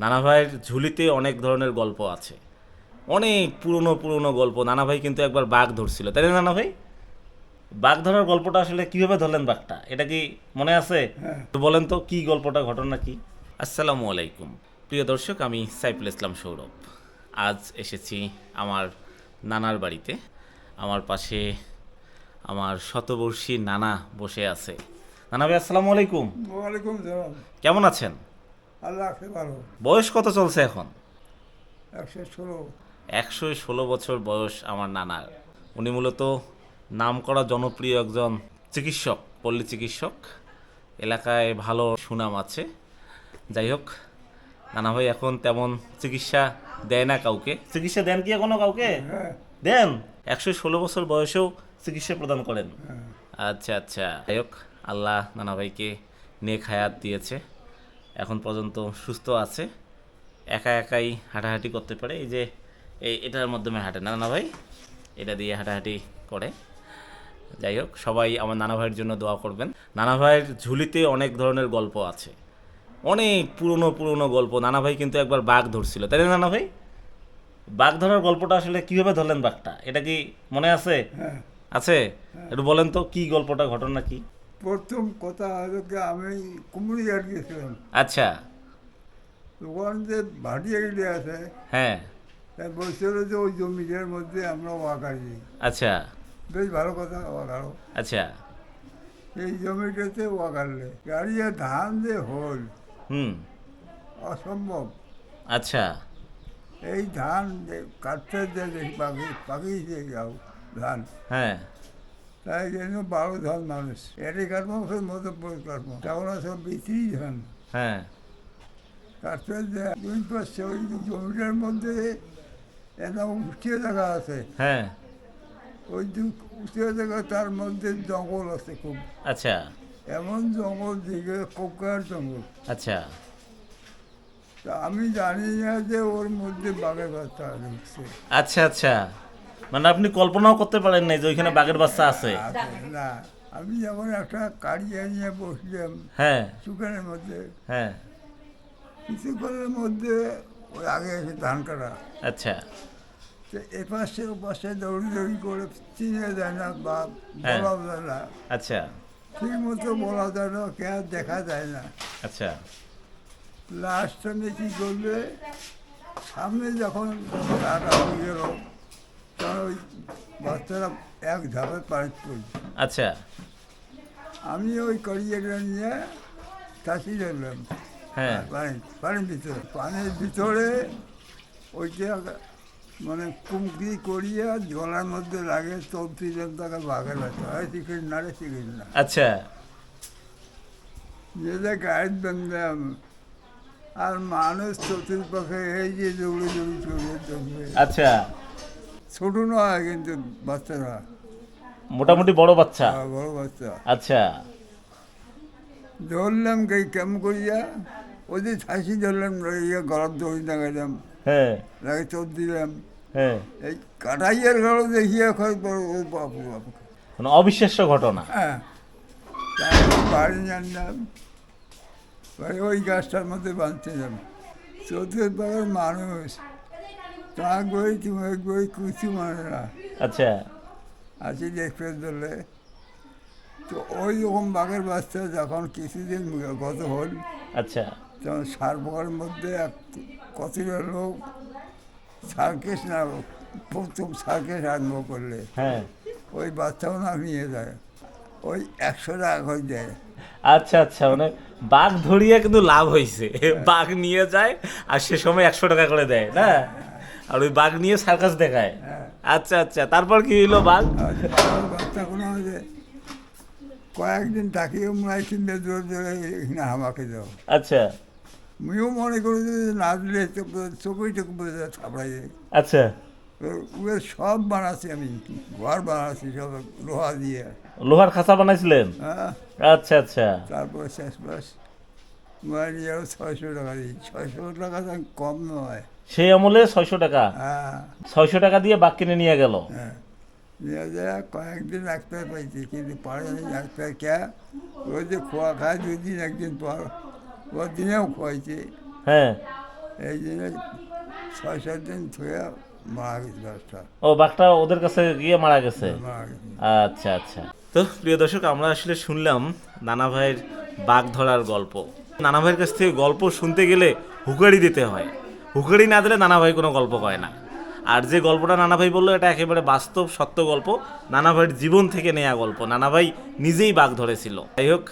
নানা ভাইয়ের ঝুলিতে অনেক ধরনের গল্প আছে। অনেক পুরনো পুরনো গল্প। নানা ভাই কিন্তু একবার বাঘ ধরছিল। তাই না নানা ভাই? বাঘ ধরার গল্পটা আসলে কীভাবে ধরলেন বাঘটা? এটা কি মনে আছে? তো বলেন তো কি গল্পটা ঘটনা কি? আসসালামু আলাইকুম। প্রিয় দর্শক আমি সাইফুল ইসলাম সৌরভ। আজ এসেছি আমার নানার বাড়িতে। আমার পাশে আমার শতবর্ষী নানা বসে আছে। নানা ভাই আসসালামু আলাইকুম। ওয়ালাইকুম কেমন আছেন? আল্লাহ রাখতে পারো বয়স কত চলছে এখন? একশো ষোলো। একশো ষোলো বছর বয়স আমার নানার। উনি মূলত নামকরা জনপ্রিয় একজন চিকিৎসক পল্লী চিকিৎসক। এলাকায় ভালো সুনাম আছে। যাই হোক নানা ভাই এখন তেমন চিকিৎসা দেয় না কাউকে। চিকিৎসা দেন কি এখনও কাউকে? হ্যাঁ। দেন? একশো ষোলো বছর বয়সেও চিকিৎসা প্রদান করেন। হ্যাঁ। আচ্ছা আচ্ছা। যাই হোক আল্লাহ নানা ভাইকে নেক হায়াত দিয়েছে। এখন পর্যন্ত সুস্থ আছে। একা একাই হাঁটাহাঁটি করতে পারে। এই যে এই এটার মাধ্যমে হাঁটে। না নানা ভাই এটা দিয়ে হাঁটাহাঁটি করে। যাই হোক সবাই আমার নানা ভাইয়ের জন্য দোয়া করবেন। নানা ভাইয়ের ঝুলিতে অনেক ধরনের গল্প আছে। অনেক পুরনো পুরনো গল্প। নানা ভাই কিন্তু একবার বাঘ ধরছিল। তাই না নানা ভাই? বাঘ ধরার গল্পটা আসলে কীভাবে ধরলেন বাঘটা? এটা কি মনে আছে? হ্যাঁ। আছে? একটু বলেন তো কি গল্পটা ঘটনা কি? প্রথম কথা হলো কি আমি কুমড়িয়ার গেছিলাম আচ্ছা। ওখানে যে ভাটিয়া গেলে আছে। হ্যাঁ। তাই বলছিল যে ওই জমিটার মধ্যে আমরা ওয়াকারি আচ্ছা। বেশ ভালো কথা ওয়াকারো আচ্ছা। এই জমিটাতে ওয়াকারলে গাড়িয়ে ধান যে হল হুম। অসম্ভব। আচ্ছা। এই ধান কাটতে যে পাখি পাকিয়েছে যাও ধান। হ্যাঁ। তাই জন্য বারো ধান মানুষ। এটি কাটবো ফের মতো পরে কাটবো তখন সব বিক্রি ধান হ্যাঁ। যে দুই পাশে ওই জমিটার মধ্যে একটা উঠিয়ে জায়গা আছে। হ্যাঁ। ওই যে উঠিয়ে জায়গা তার মধ্যে জঙ্গল আছে খুব। আচ্ছা। এমন জঙ্গল দিকে কোকার জঙ্গল। আচ্ছা। তা আমি জানি না যে ওর মধ্যে বাঘের বাচ্চা ঢুকছে আচ্ছা আচ্ছা। মানে আপনি কল্পনাও করতে পারেন নাই যে ওইখানে বাঘের বাচ্চা আছে। না আমি যখন একটা কাড়িয়া নিয়ে বসলাম হ্যাঁ। সুখানের মধ্যে। হ্যাঁ। কিছুক্ষণের মধ্যে ওই আগে এসে ধান কাটা। আচ্ছা। তো এপাশে ওপাশে দৌড়ি দৌড়ি করে চিনে যায় না বা হ্যাঁ। বলাও যায় না। আচ্ছা। ঠিক মতো বলা যায় না কে আর দেখা যায় না। আচ্ছা। লাস্ট টাইমে কী করবে সামনে যখন টাকা হয়ে গেল ওই বাচ্চারা এক ধাপে পানি পড়ছে আচ্ছা। আমি ওই করিয়াটা নিয়ে চাষি ধরলাম হ্যাঁ। পানির ভিতরে পানির ভিতরে ওইটা মানে কুমকি করিয়া জলার মধ্যে লাগে চলছিলাম তাকে বাঘের বাচ্চা হয়। শিখিস না রে শিখিস না আচ্ছা যেটা গাইড বানলাম আর মানুষ চতুর্পক্ষে এই যে দৌড়ে দৌড়ি চলে আচ্ছা। ছোট নয় কিন্তু বাচ্চারা। মোটামুটি বড় বাচ্চা? বড় বাচ্চা। আচ্ছা। ধরলাম কে কেমন করিয়া? ছাঁচি ধরলাম ইয়ে গরম দড়ি লাগাইলাম। হ্যাঁ। লাগে চোখ দিলাম। হ্যাঁ। এই কাটাইয়ের গড় দেখিয়ে খয় বাপু বাপু। মানে অবিশ্বাস্য ঘটনা? হ্যাঁ। বাড়ি আনলাম। বাড়ি ওই গাছটার মধ্যে বাঁধতে বাঁধছিলাম চতুর্পাড়ার মানুষ। কিছু মানে না আচ্ছা। আছি দেখতে ধরলে তো ওই রকম বাঘের বাচ্চা যখন কিছুদিন গত হল আচ্ছা। তখন সারবগার মধ্যে এক কতটা লোক সার্কেস না প্রথম সার্কেস আরম্ভ করলে। হ্যাঁ। ওই বাচ্চাও না নিয়ে যায় ওই একশো টাকা করে দেয় আচ্ছা আচ্ছা মানে বাঘ ধরিয়ে কিন্তু লাভ হয়েছে বাঘ নিয়ে যায় আর সে সময় একশো টাকা করে দেয় না? আর ওই বাঘ নিয়ে সার্কাস দেখায়। আচ্ছা আচ্ছা তারপর কি হইল বাঘ? আর আমার বাচ্চাগুলো কয়েকদিন তাকিয়ে মনে হয় কিনলে জোর জোরে এখানে আমাকে দাও আচ্ছা। আমিও মনে করি যে না দিলে চোখেই চোখ ছাপড়াই আচ্ছা। ওগুলো সব বানাচ্ছি আমি ঘর বানাচ্ছি সব লোহা দিয়ে। লোহার খাঁচা বানাইছিলেন? হ্যাঁ। আচ্ছা আচ্ছা। তারপর শেষ মাস নিয়ে আরও ছয়শো টাকা দিই ছয়শো টাকা তো কম নয়। সেই আমলে ছয়শো টাকা। হ্যাঁ। ছয়শো টাকা দিয়ে বাঘ কিনে নিয়ে গেল। হ্যাঁ। নিয়ে যায় কয়েকদিন ডাক্তার পাইছি কিন্তু পরে ডাক্তার কে ওই যে খোয়া খায় দুই দিন একদিন পর ও দিনেও খোয়াইছে। হ্যাঁ। এই জন্য ছয় সাত দিন থুয়ে মারা গেছে গাছটা ও বাঘটা ওদের কাছে গিয়ে মারা গেছে। আচ্ছা আচ্ছা। তো প্রিয় দর্শক আমরা আসলে শুনলাম নানা ভাইয়ের বাঘ ধরার গল্প। নানা ভাইয়ের কাছ থেকে গল্প শুনতে গেলে হুকারি দিতে হয়। হুকারি না দিলে নানা ভাই কোনো গল্প কয় না। আর যে গল্পটা নানা ভাই বলল, এটা একেবারে বাস্তব, সত্য গল্প। নানা ভাইয়ের জীবন থেকে নেয়া গল্প। নানা ভাই নিজেই বাঘ ধরেছিল। যাই হোক,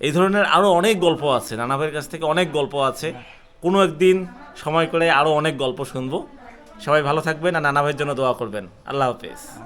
এই ধরনের আরও অনেক গল্প আছে। নানা ভাইয়ের কাছ থেকে অনেক গল্প আছে। কোনো একদিন সময় করে আরও অনেক গল্প শুনব। সবাই ভালো থাকবেন আর নানা ভাইয়ের জন্য দোয়া করবেন। আল্লাহ হাফেজ।